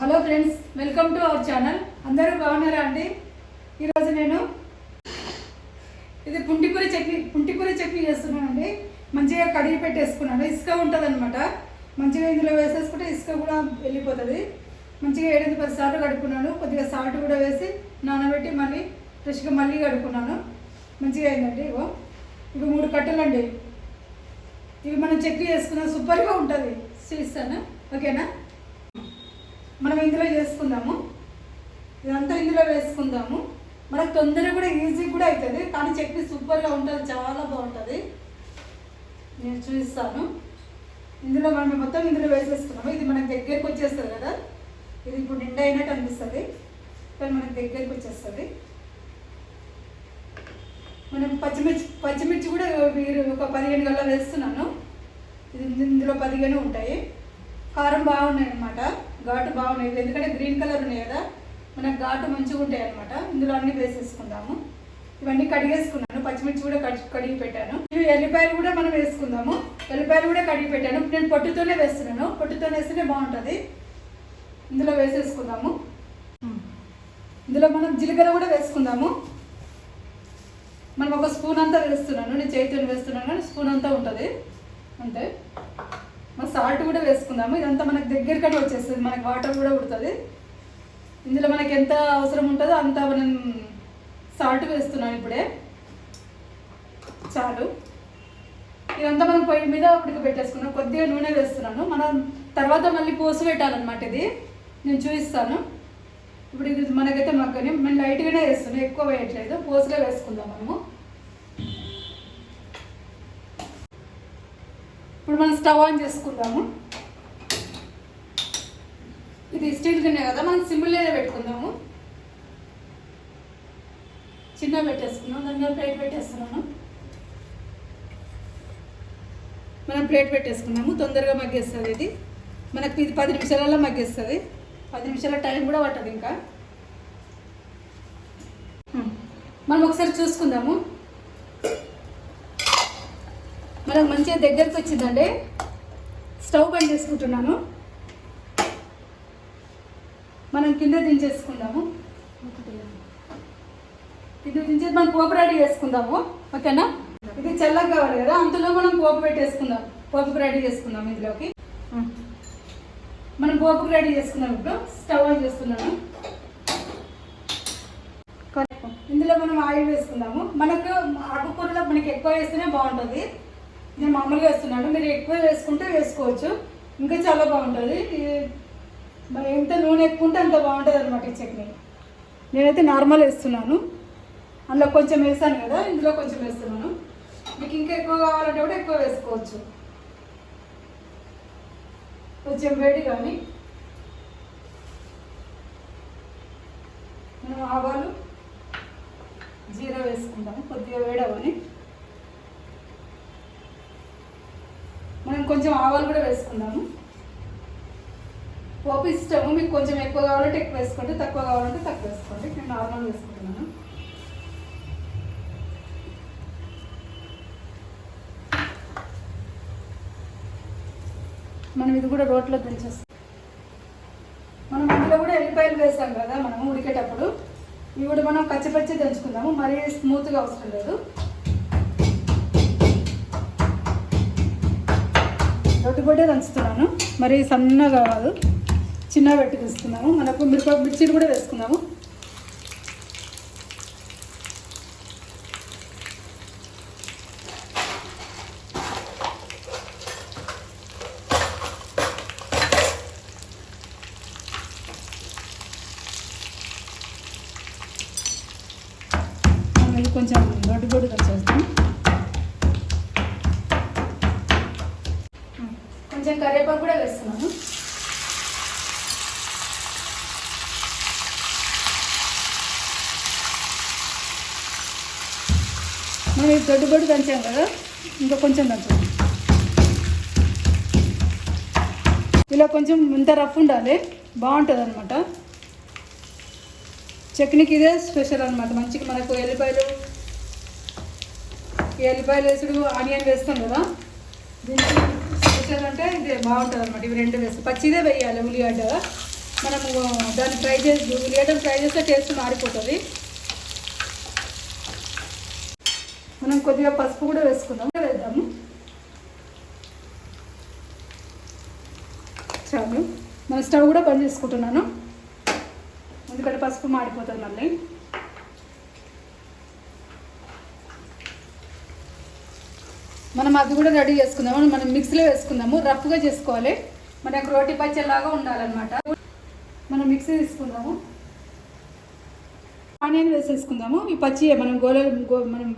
Hello friends welcome to our channel. అందరూ బాగున్నారా అండి? ఈరోజు నేను ఇది పుంటికూర చట్నీ పుంటికూర చట్నీ చేస్తున్నానండి. మంచిగా కడిగి పెట్టేసుకున్నాను. ఇసుక ఉంటుంది అనమాట మంచిగా ఇందులో వేసేసుకుంటే ఇసుక కూడా వెళ్ళిపోతుంది. మంచిగా ఏడెనిమిది పది సార్లు కడుక్కున్నాను. కొద్దిగా సాల్ట్ కూడా వేసి నానబెట్టి మళ్ళీ ఫ్రెష్గా మళ్ళీ కడుక్కున్నాను. మంచిగా అయిందండి ఇగో. ఇవి మూడు కట్టలండి. ఇవి మనం చెక్ చేసుకున్నాం సూపర్గా ఉంటుంది. చూస్తాను. ఓకేనా? మనం ఇందులో చేసుకుందాము. ఇదంతా ఇందులో వేసుకుందాము. మనకు తొందరగా కూడా ఈజీ కూడా అవుతుంది. కానీ చట్నీ సూపర్గా ఉంటుంది. చాలా బాగుంటుంది. నేను చూపిస్తాను. ఇందులో మనం మొత్తం ఇందులో వేసేసుకున్నాము. ఇది మనకు దగ్గరికి వచ్చేస్తుంది కదా. ఇది ఇప్పుడు నిండా అయినట్టు అనిపిస్తుంది. కానీ మనకు దగ్గరికి వచ్చేస్తుంది. మనం పచ్చిమిర్చి పచ్చిమిర్చి కూడా మీరు ఒక పదిహేను గల్లా వేస్తున్నాను. ఇది ఇందులో పదిహేను ఉంటాయి. కారం బాగున్నాయి అనమాట ఘాటు బాగున్నాయి. ఎందుకంటే గ్రీన్ కలర్ ఉన్నాయి కదా మనకు ఘాటు మంచిగా ఉంటాయి అనమాట ఇందులో అన్ని వేసేసుకుందాము. ఇవన్నీ కడిగేసుకున్నాను. పచ్చిమిర్చి కూడా కడి కడిగి పెట్టాను. ఇవి ఎల్లిపాయలు కూడా మనం వేసుకుందాము. ఎల్లిపాయలు కూడా కడిగి పెట్టాను. నేను పొట్టుతోనే వేస్తున్నాను. పొట్టుతోనే వేస్తేనే బాగుంటుంది. ఇందులో వేసేసుకుందాము. ఇందులో మనం జీలకర్ర కూడా వేసుకుందాము. మనం ఒక స్పూన్ అంతా వేస్తున్నాను. నేను చేతితో వేస్తున్నాను కానీ స్పూన్ అంతా ఉంటుంది. అంతే. మన సాల్ట్ కూడా వేసుకుందాము. ఇదంతా మనకు దగ్గరకనే వచ్చేస్తుంది. మనకి వాటర్ కూడా ఉడుతుంది ఇందులో మనకి ఎంత అవసరం ఉంటుందో అంత మనం సాల్ట్ వేస్తున్నాను ఇప్పుడే. చాలు. ఇదంతా మనం పొయ్యి మీద ఉడక పెట్టేసుకున్నాం. కొద్దిగా నూనె వేస్తున్నాను. మనం తర్వాత మళ్ళీ పోసి పెట్టాలన్నమాట ఇది. నేను చూపిస్తాను. ఇప్పుడు ఇది మనకైతే మగ్గని. మేము లైట్గానే వేస్తున్నాం. ఎక్కువ వేయట్లేదు. పోసుగా వేసుకుందాం మనము. ఇప్పుడు మనం స్టవ్ ఆన్ చేసుకుందాము. ఇది స్టీల్ గిన్నె కదా మనం సింపుల్గానే పెట్టుకుందాము. చిన్న పెట్టేసుకున్నాం దాని ప్లేట్ పెట్టేస్తున్నాను. మనం ప్లేట్ పెట్టేసుకున్నాము తొందరగా మగ్గేస్తుంది ఇది. మనకి ఇది పది నిమిషాలలో మగ్గేస్తుంది. పది నిమిషాల టైం కూడా పట్టదు ఇంకా. మనం ఒకసారి చూసుకుందాము. మనకు మంచిగా దగ్గరికి వచ్చిందండి. స్టవ్ బంద్ చేసుకుంటున్నాను. మనం కింద దించేసుకుందాము. కింద దించేసి మనం పోపు రెడీ చేసుకుందాము. ఓకేనా? ఇది చల్లగా కావాలి కదా అందులో మనం పోపు పెట్టేసుకుందాం. పోపు రెడీ చేసుకుందాం ఇందులోకి. మనం పోపుకు రెడీ చేసుకున్నాం ఇప్పుడు. స్టవ్ ఆన్ చేస్తున్నాను. ఇందులో మనం ఆయిల్ వేసుకుందాము. మనకు ఆకుకూరలో మనకి ఎక్కువ వేస్తేనే బాగుంటుంది. నేను మామూలుగా వేస్తున్నాను. మీరు ఎక్కువ వేసుకుంటే వేసుకోవచ్చు. ఇంకా చాలా బాగుంటుంది. మరి ఎంత నూనె ఎక్కువ ఉంటే అంత బాగుంటుంది అనమాట ఈ చట్నీ. నేనైతే నార్మల్ వేస్తున్నాను. అందులో కొంచెం వేసాను కదా ఇందులో కొంచెం వేస్తున్నాను. మీకు ఇంకా ఎక్కువ కావాలంటే కూడా ఎక్కువ వేసుకోవచ్చు. కొంచెం వేడి కానీ. మనం ఆవాలు జీరా వేసుకుంటాము. కొద్దిగా వేడవని కొంచెం ఆవాలు కూడా వేసుకుందాము. పోపు ఇష్టము మీకు కొంచెం ఎక్కువ కావాలంటే ఎక్కువ వేసుకోండి తక్కువ కావాలంటే తక్కువ వేసుకోండి. నేను నార్మల్ వేసుకుంటున్నాను. మనం ఇది కూడా రోట్లో దించేస్తాం. మనం ఇంట్లో కూడా ఎల్లిపాయలు వేసాం కదా మనం ఉడికేటప్పుడు. ఇవి కూడా మనం కచ్చిపచ్చి దంచుకుందాము మరీ స్మూత్గా అవసరం లేదు. రొట్టె పొట్టే దంచుతున్నాను. మరి సన్నగా కాదు. చిన్నగా పెట్టి తీసుకున్నాము. మనకు మిరప మిర్చీలు కూడా వేసుకుందాము కొంచెం దొడ్డు కొంచెం రొట్టె చేస్తాం కొంచెం కరివేపాకు కూడా వేస్తున్నాను. మనం ఇది దొడ్డు బొడ్డు దంచాం కదా ఇంకా కొంచెం దంచాం ఇలా కొంచెం ఇంత రఫ్ ఉండాలి బాగుంటుంది అనమాట చట్నీకి ఇదే స్పెషల్ అనమాట మంచిగా మనకు ఎల్లిపాయలు ఎల్లిపాయలు వేసుడు ఆనియన్ వేస్తాం కదా దీనికి స్పెషల్ ఇది బాగుంటుంది అనమాట ఇవి రెండు వేసి. పచ్చిదే వేయాలి ఉల్లిగడ్డ. మనము దాన్ని ఫ్రై చేసి ఉల్లిగడ్డలు ఫ్రై చేస్తే టేస్ట్ మారిపోతుంది. మనం కొద్దిగా పసుపు కూడా వేసుకుందాం. వేద్దాము. చాలు. మన స్టవ్ కూడా బంద్ చేసుకుంటున్నాను. ఎందుకంటే పసుపు మాడిపోతుంది మళ్ళీ. మనం అది కూడా రెడీ చేసుకుందాము మనం మిక్సీలో వేసుకుందాము రఫ్గా చేసుకోవాలి. మనకు రోటి పచ్చలాగా ఉండాలన్నమాట. మనం మిక్సీ తీసుకుందాము. ఆనియన్ వేసేసుకుందాము. ఈ పచ్చి మనం గోల గో మనం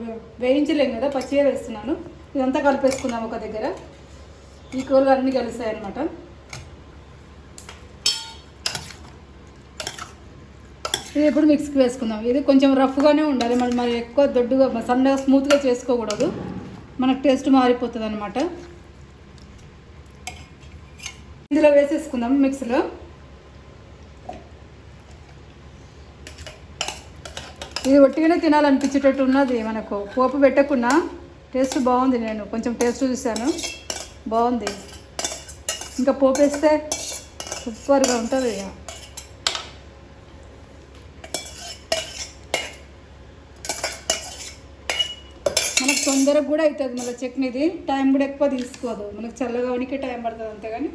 వేయించలేం కదా పచ్చియే వేస్తున్నాను. ఇదంతా కలిపేసుకుందాము ఒక దగ్గర. ఈ కూరలు అన్నీ కలుస్తాయి అన్నమాట ఇది ఎప్పుడు మిక్స్కి వేసుకుందాం. ఇది కొంచెం రఫ్గానే ఉండాలి. మనం మరి ఎక్కువ దొడ్డుగా సన్నగా స్మూత్గా చేసుకోకూడదు. మనకు టేస్ట్ మారిపోతుంది అనమాట ఇందులో వేసేసుకుందాం మిక్సీలో. ఇది ఒట్టిగానే తినాలనిపించేటట్టు ఉన్నది మనకు. పోపు పెట్టకుండా టేస్ట్ బాగుంది నేను. కొంచెం టేస్ట్ చూశాను. బాగుంది. ఇంకా పోపు వేస్తే సూపర్గా ఉంటుంది తొందరగా కూడా అవుతుంది. మళ్ళీ చట్నీది టైం కూడా ఎక్కువ తీసుకోదు. మనకు చల్లగా ఉనికి టైం పడుతుంది అంతేగాని.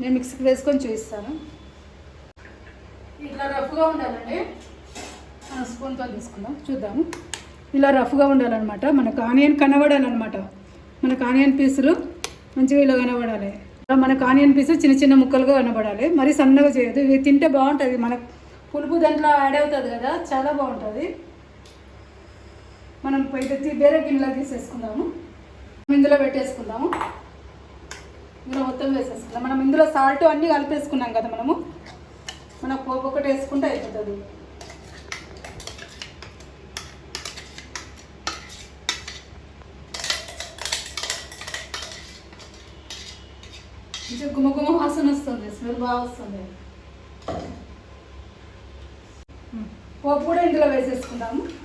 నేను మిక్సీకి వేసుకొని చూపిస్తాను. ఇట్లా రఫ్గా ఉండాలండి. స్పూన్తో తీసుకుందాం. చూద్దాము. ఇలా రఫ్గా ఉండాలన్నమాట. మనకు ఆనియన్ కనబడాలన్నమాట. మనకు ఆనియన్ పీసులు మంచిగా ఇలా కనబడాలి. ఇలా మనకు ఆనియన్ పీసు చిన్న చిన్న ముక్కలుగా కనబడాలి. మరీ సన్నగా చేయదు ఇవి తింటే బాగుంటుంది. మనకు పులుపు దాంట్లో యాడ్ అవుతుంది కదా చాలా బాగుంటుంది. మనం తెచ్చి వేరే గిన్నెలో తీసేసుకుందాము. ఇందులో పెట్టేసుకుందాము. ఇందులో మొత్తం వేసేసుకుందాం. మనం ఇందులో సాల్ట్ అన్నీ కలిపేసుకున్నాం కదా మనము. మన పోపు ఒకటి వేసుకుంటే అయిపోతుంది. కొంచెం గుమ గుమ వాసన వస్తుంది. స్మెల్ బాగా వస్తుంది. పోపు కూడా ఇందులో వేసేసుకుందాము.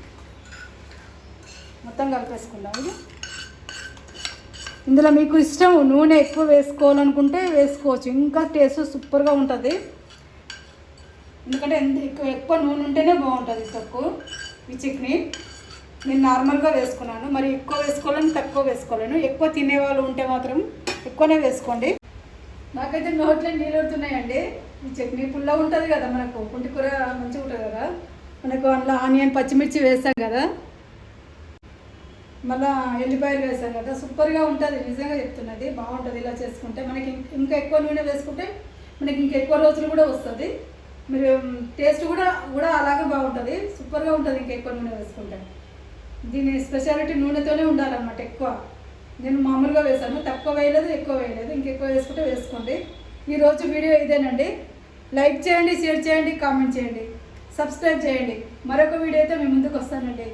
మొత్తం కలిపేసుకుందాం. ఇది ఇందులో మీకు ఇష్టం నూనె ఎక్కువ వేసుకోవాలనుకుంటే వేసుకోవచ్చు. ఇంకా టేస్ట్ సూపర్గా ఉంటుంది. ఎందుకంటే ఎంత ఎక్కువ ఎక్కువ నూనె ఉంటేనే బాగుంటుంది తక్కువ ఈ చట్నీ. నేను నార్మల్గా వేసుకున్నాను. మరి ఎక్కువ వేసుకోవాలని తక్కువ వేసుకోలేను. ఎక్కువ తినేవాళ్ళు ఉంటే మాత్రం ఎక్కువనే వేసుకోండి. నాకైతే నోట్లో నీళ్ళు పడుతున్నాయండి ఈ చట్నీ పుల్ల ఉంటుంది కదా మనకు. పుంటి కూర మంచిగా ఉంటుంది కదా. మనకు అందులో ఆనియన్ పచ్చిమిర్చి వేసాం కదా. మళ్ళా ఎల్లిపాయలు వేసాం కదా సూపర్గా ఉంటుంది నిజంగా చెప్తున్నది బాగుంటుంది ఇలా చేసుకుంటే. మనకి ఇంకా ఎక్కువ నూనె వేసుకుంటే మనకి ఇంకా ఎక్కువ రోజులు కూడా వస్తుంది. మీరు టేస్ట్ కూడా కూడా అలాగే బాగుంటుంది సూపర్గా ఉంటుంది ఇంకా ఎక్కువ నూనె వేసుకుంటే. దీని స్పెషాలిటీ నూనెతోనే ఉండాలన్నమాట ఎక్కువ. నేను మామూలుగా వేసాను తక్కువ వేయలేదు ఎక్కువ వేయలేదు ఇంకెక్కువ వేసుకుంటే వేసుకోండి. ఈరోజు వీడియో ఇదేనండి. లైక్ చేయండి షేర్ చేయండి కామెంట్ చేయండి. సబ్స్క్రైబ్ చేయండి. మరొక వీడియో అయితే మీ ముందుకు వస్తానండి.